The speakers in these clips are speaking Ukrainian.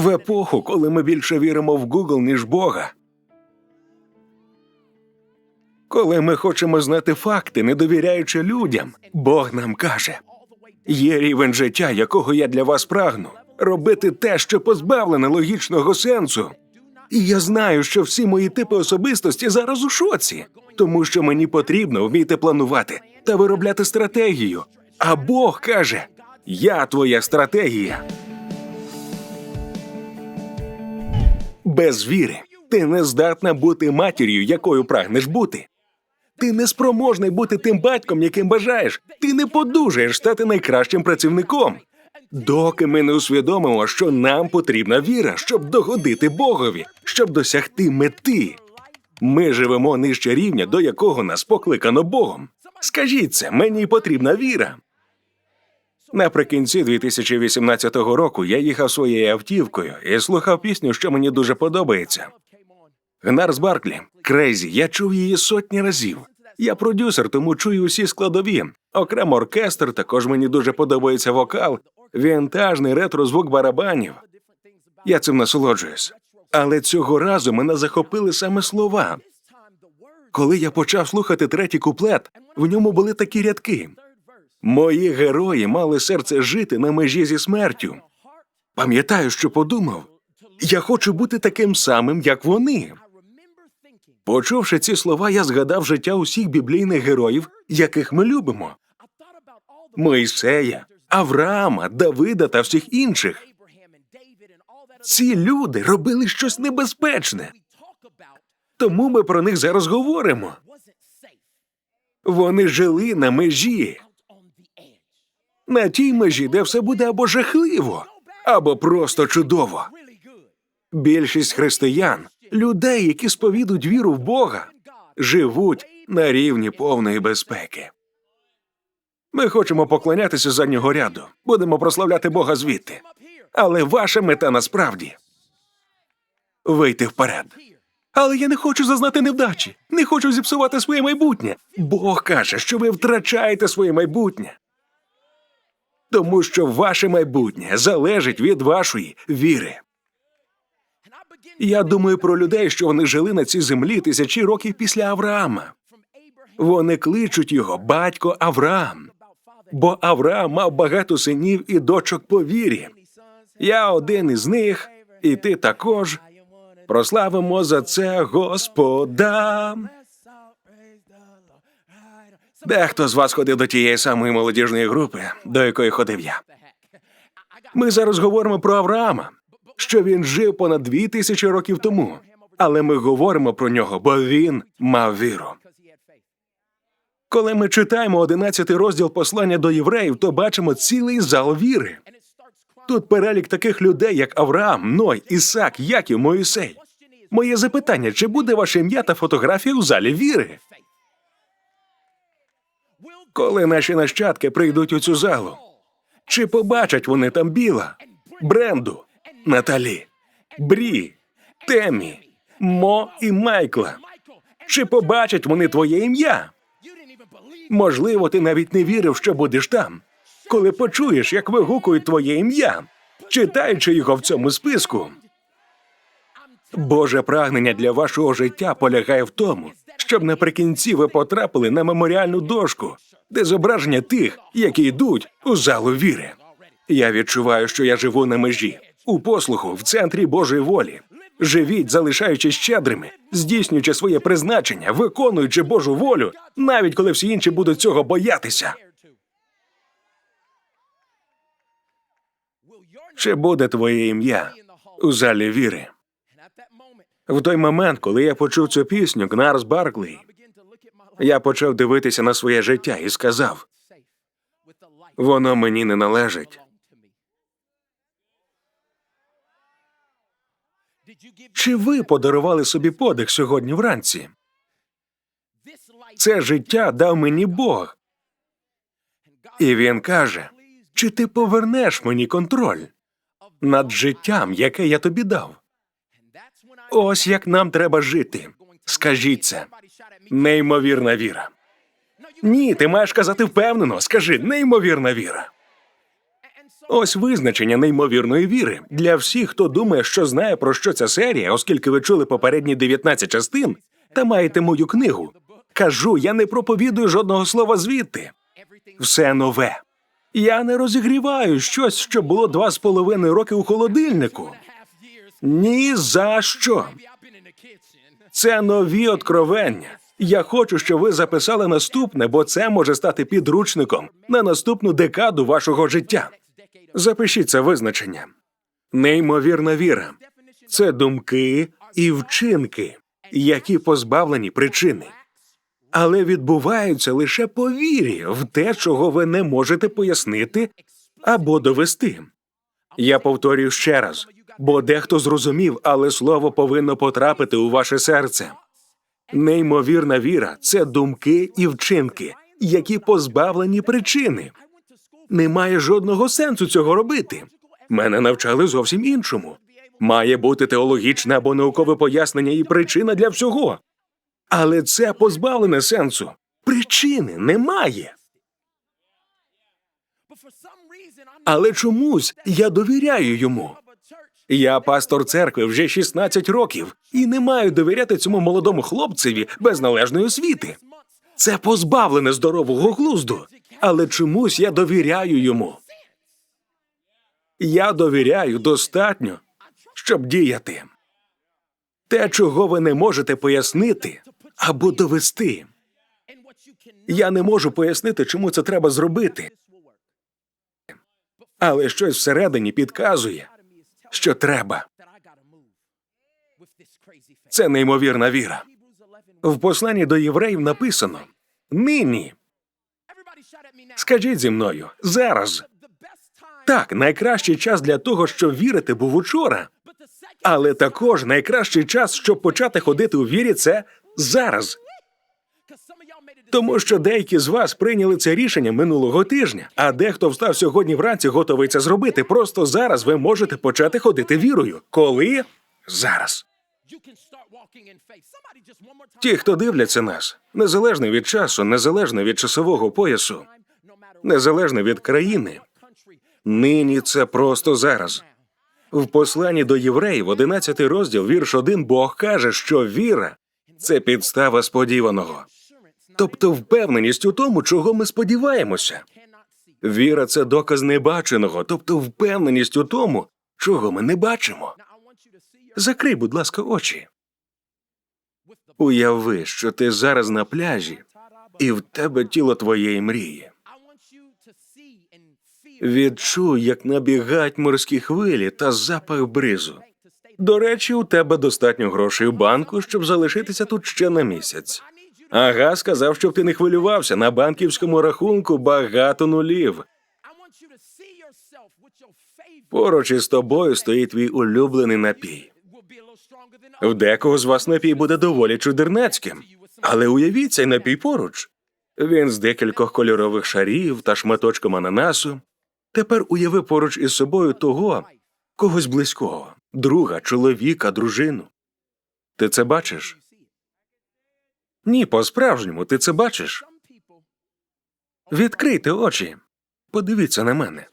В епоху, коли ми більше віримо в Google, ніж Бога. Коли ми хочемо знати факти, не довіряючи людям, Бог нам каже: є рівень життя, якого я для вас прагну, робити те, що позбавлене логічного сенсу. І я знаю, що всі мої типи особистості зараз у шоці, тому що мені потрібно вміти планувати та виробляти стратегію. А Бог каже: Я твоя стратегія. Без віри ти не здатна бути матір'ю, якою прагнеш бути. Ти не спроможний бути тим батьком, яким бажаєш. Ти не подужаєш стати найкращим працівником. Доки ми не усвідомимо, що нам потрібна віра, щоб догодити Богові, щоб досягти мети. Ми живемо нижче рівня, до якого нас покликано Богом. Скажіть це, мені потрібна віра. Наприкінці 2018 року я їхав своєю автівкою і слухав пісню, що мені дуже подобається. Гнарс Барклі, Крейзі, я чув її сотні разів. Я продюсер, тому чую усі складові. Окремо оркестр, також мені дуже подобається вокал, вінтажний ретро-звук барабанів. Я цим насолоджуюсь. Але цього разу мене захопили саме слова. Коли я почав слухати третій куплет, в ньому були такі рядки. Мої герої мали серце жити на межі зі смертю. Пам'ятаю, що подумав. Я хочу бути таким самим, як вони. Почувши ці слова, я згадав життя усіх біблійних героїв, яких ми любимо: Мойсея, Авраама, Давида та всіх інших. Ці люди робили щось небезпечне, тому ми про них зараз говоримо. Вони жили на межі, на тій межі, де все буде або жахливо, або просто чудово. Більшість християн, людей, які сповідують віру в Бога, живуть на рівні повної безпеки. Ми хочемо поклонятися заднього ряду, будемо прославляти Бога звідти. Але ваша мета насправді вийти вперед. Але я не хочу зазнати невдачі, не хочу зіпсувати своє майбутнє. Бог каже, що ви втрачаєте своє майбутнє. Тому що ваше майбутнє залежить від вашої віри. Я думаю про людей, що вони жили на цій землі тисячі років після Авраама. Вони кличуть його батько Авраам, бо Авраам мав багато синів і дочок по вірі. Я один із них, і ти також. Прославимо за це Господа. Дехто з вас ходив до тієї самої молодіжної групи, до якої ходив я. Ми зараз говоримо про Авраама, що він жив понад дві тисячі років тому. Але ми говоримо про нього, бо він мав віру. Коли ми читаємо одинадцятий розділ послання до євреїв, то бачимо цілий зал віри. Тут перелік таких людей, як Авраам, Ной, Ісак, Яків, Моїсей. Моє запитання: чи буде ваше ім'я та фотографія у залі віри? Коли наші нащадки прийдуть у цю залу, чи побачать вони там Біла, Бренду, Наталі, Брі, Темі, Мо і Майкла? Чи побачать вони твоє ім'я? Можливо, ти навіть не вірив, що будеш там, коли почуєш, як вигукують твоє ім'я, читаючи його в цьому списку. Боже прагнення для вашого життя полягає в тому, щоб наприкінці ви потрапили на меморіальну дошку, де зображення тих, які йдуть у залу віри. Я відчуваю, що я живу на межі, у послуху, в центрі Божої волі. Живіть, залишаючись щедрими, здійснюючи своє призначення, виконуючи Божу волю, навіть коли всі інші будуть цього боятися. Чи буде твоє ім'я у залі віри? В той момент, коли я почув цю пісню Гнарс Барклey, я почав дивитися на своє життя і сказав: воно мені не належить. Чи ви подарували собі подих сьогодні вранці? Це життя дав мені Бог. І він каже: чи ти повернеш мені контроль над життям, яке я тобі дав? Ось як нам треба жити. Скажіть це. Неймовірна віра. Ні, ти маєш казати впевнено. Скажи неймовірна віра. Ось визначення неймовірної віри для всіх, хто думає, що знає про що ця серія, оскільки ви чули попередні 19 частин та маєте мою книгу. Кажу, я не проповідую жодного слова звідти. Все нове. Я не розігріваю щось, що було два з половиною роки у холодильнику. Ні за що. Це нові откровення. Я хочу, щоб ви записали наступне, бо це може стати підручником на наступну декаду вашого життя. Запишіть це визначення. Неймовірна віра це думки і вчинки, які позбавлені причини, але відбуваються лише по вірі в те, чого ви не можете пояснити або довести. Я повторюю ще раз, бо дехто зрозумів, але слово повинно потрапити у ваше серце. Неймовірна віра це думки і вчинки, які позбавлені причини. Немає жодного сенсу цього робити. Мене навчали зовсім іншому. Має бути теологічне або наукове пояснення і причина для всього. Але це позбавлене сенсу. Причини немає. Але чомусь я довіряю йому. Я пастор церкви вже 16 років і не маю довіряти цьому молодому хлопцеві без належної освіти. Це позбавлене здорового глузду, але чомусь я довіряю йому. Я довіряю достатньо, щоб діяти. Те, чого ви не можете пояснити або довести. Я не можу пояснити, чому це треба зробити, але щось всередині підказує, що треба. Це неймовірна віра. В посланні до євреїв написано нині. Скажіть зі мною зараз. Так, найкращий час для того, щоб вірити, був учора. Але також найкращий час, щоб почати ходити у вірі, це зараз. Тому що деякі з вас прийняли це рішення минулого тижня, а дехто встав сьогодні вранці, готовий це зробити. Просто зараз ви можете почати ходити вірою. Коли? Зараз. Ті, хто дивляться нас, незалежно від часу, незалежно від часового поясу, незалежно від країни, нині це просто зараз. В посланні до євреїв, 11 розділ, вірш 1, Бог каже, що віра це підстава сподіваного, тобто впевненість у тому, чого ми сподіваємося. Віра це доказ небаченого, тобто впевненість у тому, чого ми не бачимо. Закрий, будь ласка, очі. Уяви, що ти зараз на пляжі, і в тебе тіло твоєї мрії. Відчуй, як набігають морські хвилі та запах бризу. До речі, у тебе достатньо грошей у банку, щоб залишитися тут ще на місяць. Ага, сказав, щоб ти не хвилювався. На банківському рахунку багато нулів. Поруч із тобою стоїть твій улюблений напій. В декого з вас напій буде доволі чудернацьким, але уявіть цей напій поруч. Він з декількох кольорових шарів та шматочком ананасу. Тепер уяви поруч із собою того, когось близького, друга, чоловіка, дружину. Ти це бачиш? Ні, по-справжньому ти це бачиш. Відкрийте очі. Подивіться на мене.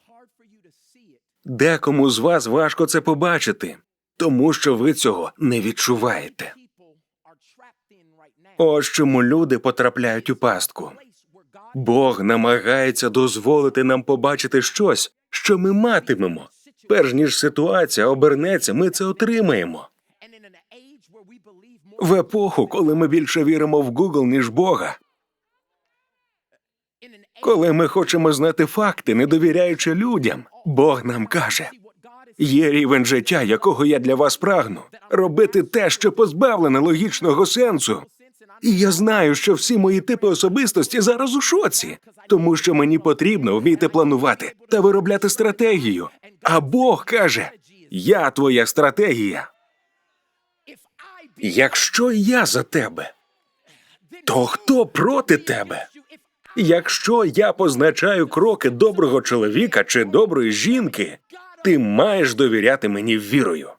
Декому з вас важко це побачити, тому що ви цього не відчуваєте. Ось чому люди потрапляють у пастку. Бог намагається дозволити нам побачити щось, що ми матимемо. Перш ніж ситуація обернеться, ми це отримаємо. В епоху, коли ми більше віримо в Google, ніж Бога, коли ми хочемо знати факти, не довіряючи людям, Бог нам каже: є рівень життя, якого я для вас прагну, робити те, що позбавлене логічного сенсу. І я знаю, що всі мої типи особистості зараз у шоці, тому що мені потрібно вміти планувати та виробляти стратегію. А Бог каже: Я твоя стратегія. Якщо я за тебе, то хто проти тебе? Якщо я позначаю кроки доброго чоловіка чи доброї жінки, ти маєш довіряти мені вірою.